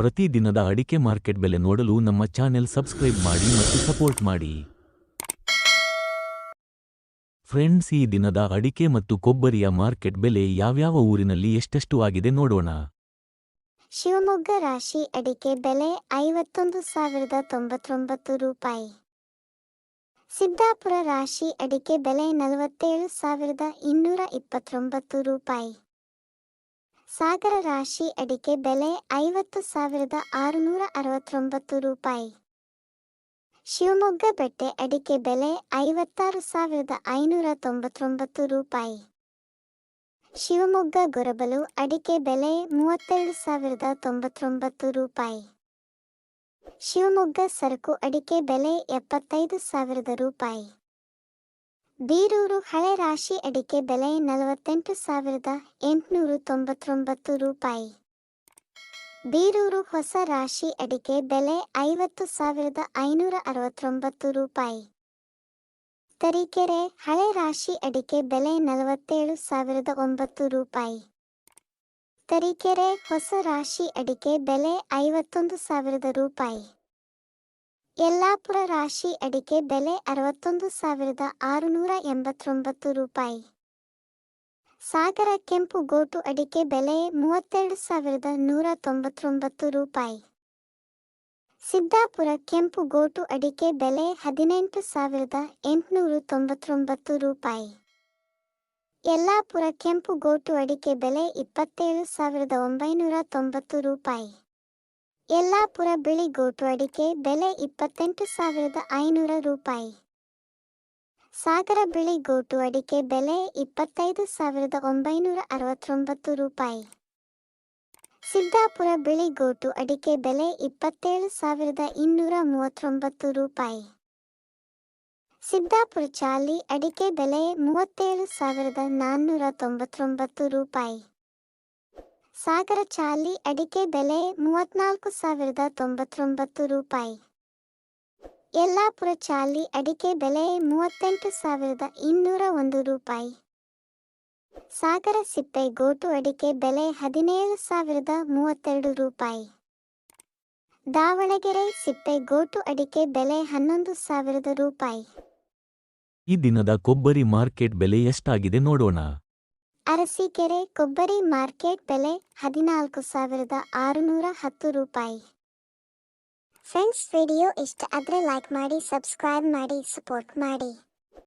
ಪ್ರತಿ ದಿನದ ಅಡಿಕೆ ಮಾರ್ಕೆಟ್ ಬೆಲೆ ನೋಡಲು ನಮ್ಮ ಚಾನೆಲ್ ಸಬ್ಸ್ಕ್ರೈಬ್ ಮಾಡಿ ಮತ್ತು ಸಪೋರ್ಟ್ ಮಾಡಿ. ಫ್ರೆಂಡ್ಸ್, ಈ ದಿನದ ಅಡಿಕೆ ಮತ್ತು ಕೊಬ್ಬರಿಯ ಮಾರ್ಕೆಟ್ ಬೆಲೆ ಯಾವ್ಯಾವ ಊರಿನಲ್ಲಿ ಎಷ್ಟೆಷ್ಟು ಆಗಿದೆ ನೋಡೋಣ. ಶಿವಮೊಗ್ಗ ರಾಶಿ ಅಡಿಕೆ ಬೆಲೆ ಐವತ್ತೊಂದು ಸಾವಿರದ ತೊಂಬತ್ತೊಂಬತ್ತು ರೂಪಾಯಿ. ಸಿದ್ದಾಪುರ ರಾಶಿ ಅಡಿಕೆ ಬೆಲೆ ನಲವತ್ತೇಳು ಸಾವಿರದ ಇನ್ನೂರ ಇಪ್ಪತ್ತೊಂಬತ್ತು ರೂಪಾಯಿ. ಸಾಗರ ರಾಶಿ ಅಡಿಕೆ ಬೆಲೆ ಐವತ್ತು ಸಾವಿರದ ಆರುನೂರ ಅರವತ್ತೊಂಬತ್ತು ರೂಪಾಯಿ. ಶಿವಮೊಗ್ಗ ಬೆಟ್ಟೆ ಅಡಿಕೆ ಬೆಲೆ ಐವತ್ತಾರು ಸಾವಿರದ ಐನೂರ ತೊಂಬತ್ತೊಂಬತ್ತು ರೂಪಾಯಿ. ಶಿವಮೊಗ್ಗ ಗೊರಬಲು ಅಡಿಕೆ ಬೆಲೆ ಮೂವತ್ತೆರಡು ಸಾವಿರದ ತೊಂಬತ್ತೊಂಬತ್ತು ರೂಪಾಯಿ. ಶಿವಮೊಗ್ಗ ಸರಕು ಅಡಿಕೆ ಬೆಲೆ ಎಪ್ಪತ್ತೈದು ಸಾವಿರದ ರೂಪಾಯಿ. ಬೀರೂರು ಹಳೆ ರಾಶಿ ಅಡಿಕೆ ಬೆಲೆ ನಲವತ್ತೆಂಟು ಸಾವಿರದ ಎಂಟುನೂರು ತೊಂಬತ್ತೊಂಬತ್ತು ರೂಪಾಯಿ. ಬೀರೂರು ಹೊಸ ರಾಶಿ ಅಡಿಕೆ ಬೆಲೆ ಐವತ್ತು ಸಾವಿರದ ಐನೂರ ಅರವತ್ತೊಂಬತ್ತು ರೂಪಾಯಿ. ತರೀಕೆರೆ ಹಳೆ ರಾಶಿ ಅಡಿಕೆ ಬೆಲೆ ನಲವತ್ತೇಳು ಸಾವಿರದ ಒಂಬತ್ತು ರೂಪಾಯಿ. ತರೀಕೆರೆ ಹೊಸ ರಾಶಿ ಅಡಿಕೆ ಬೆಲೆ ಐವತ್ತೊಂದು ಸಾವಿರದ ರೂಪಾಯಿ. ಯಲ್ಲಾಪುರ ರಾಶಿ ಅಡಿಕೆ ಬೆಲೆ ಅರವತ್ತೊಂದು ಸಾವಿರದ ಆರುನೂರ ಎಂಬತ್ತೊಂಬತ್ತು ರೂಪಾಯಿ. ಸಾಗರ ಕೆಂಪು ಗೋಟು ಅಡಿಕೆ ಬೆಲೆ ಮೂವತ್ತೆರಡು ಸಾವಿರದ ನೂರ ತೊಂಬತ್ತೊಂಬತ್ತು ರೂಪಾಯಿ. ಸಿದ್ದಾಪುರ ಕೆಂಪು ಗೋಟು ಅಡಿಕೆ ಬೆಲೆ ಹದಿನೆಂಟು ಸಾವಿರದ ಎಂಟುನೂರು ತೊಂಬತ್ತೊಂಬತ್ತು ರೂಪಾಯಿ. ಯಲ್ಲಾಪುರ ಕೆಂಪು ಗೋಟು ಅಡಿಕೆ ಬೆಲೆ ಇಪ್ಪತ್ತೇಳು ಸಾವಿರದ ಒಂಬೈನೂರ ತೊಂಬತ್ತು ರೂಪಾಯಿ. ಯಲ್ಲಾಪುರ ಬಿಳಿ ಗೋಟು ಅಡಿಕೆ ಬೆಲೆ ಇಪ್ಪತ್ತೆಂಟು ಸಾವಿರದ ಐನೂರ ರೂಪಾಯಿ. ಸಾಗರ ಬಿಳಿ ಗೋಟು ಅಡಿಕೆ ಬೆಲೆ ಇಪ್ಪತ್ತೈದು ಸಾವಿರದ ಒಂಬೈನೂರ ಅರವತ್ತೊಂಬತ್ತು ರೂಪಾಯಿ. ಸಿದ್ದಾಪುರ ಬಿಳಿ ಗೋಟು ಅಡಿಕೆ ಬೆಲೆ ಇಪ್ಪತ್ತೇಳು ಸಾವಿರದ ಇನ್ನೂರ ಮೂವತ್ತೊಂಬತ್ತು ರೂಪಾಯಿ. ಸಿದ್ದಾಪುರ ಚಾಲಿ ಅಡಿಕೆ ಬೆಲೆ ಮೂವತ್ತೇಳು ಸಾವಿರದ ನಾನ್ನೂರ ತೊಂಬತ್ತೊಂಬತ್ತು ರೂಪಾಯಿ. ಸಾಗರ ಚಾಲಿ ಅಡಿಕೆ ಬೆಲೆ ಮೂವತ್ನಾಲ್ಕು ಸಾವಿರದ ತೊಂಬತ್ತೊಂಬತ್ತು ರೂಪಾಯಿ. ಯಲ್ಲಾಪುರ ಚಾಲಿ ಅಡಿಕೆ ಬೆಲೆ ಮೂವತ್ತೆಂಟು ಸಾವಿರದ ಇನ್ನೂರ ಒಂದು ರೂಪಾಯಿ. ಸಾಗರ ಸಿಪ್ಪೆ ಗೋಟು ಅಡಿಕೆ ಬೆಲೆ ಹದಿನೇಳು ಸಾವಿರದ ಮೂವತ್ತೆರಡು ರೂಪಾಯಿ. ದಾವಣಗೆರೆ ಸಿಪ್ಪೆ ಗೋಟು ಅಡಿಕೆ ಬೆಲೆ ಹನ್ನೊಂದು ಸಾವಿರದ ರೂಪಾಯಿ. ಈ ದಿನದ ಕೊಬ್ಬರಿ ಮಾರ್ಕೆಟ್ ಬೆಲೆ ಎಷ್ಟಾಗಿದೆ ನೋಡೋಣ. ಅರಸೀಕೆರೆ ಕೊಬ್ಬರಿ ಮಾರ್ಕೆಟ್ ಬೆಲೆ ಹದಿನಾಲ್ಕು ಸಾವಿರದ ಆರುನೂರ ಹತ್ತು ರೂಪಾಯಿ. ಫ್ರೆಂಡ್ಸ್ ವಿಡಿಯೋ ಇಷ್ಟ ಆದರೆ ಲೈಕ್ ಮಾಡಿ ಸಬ್ಸ್ಕ್ರೈಬ್ ಮಾಡಿ ಸಪೋರ್ಟ್ ಮಾಡಿ.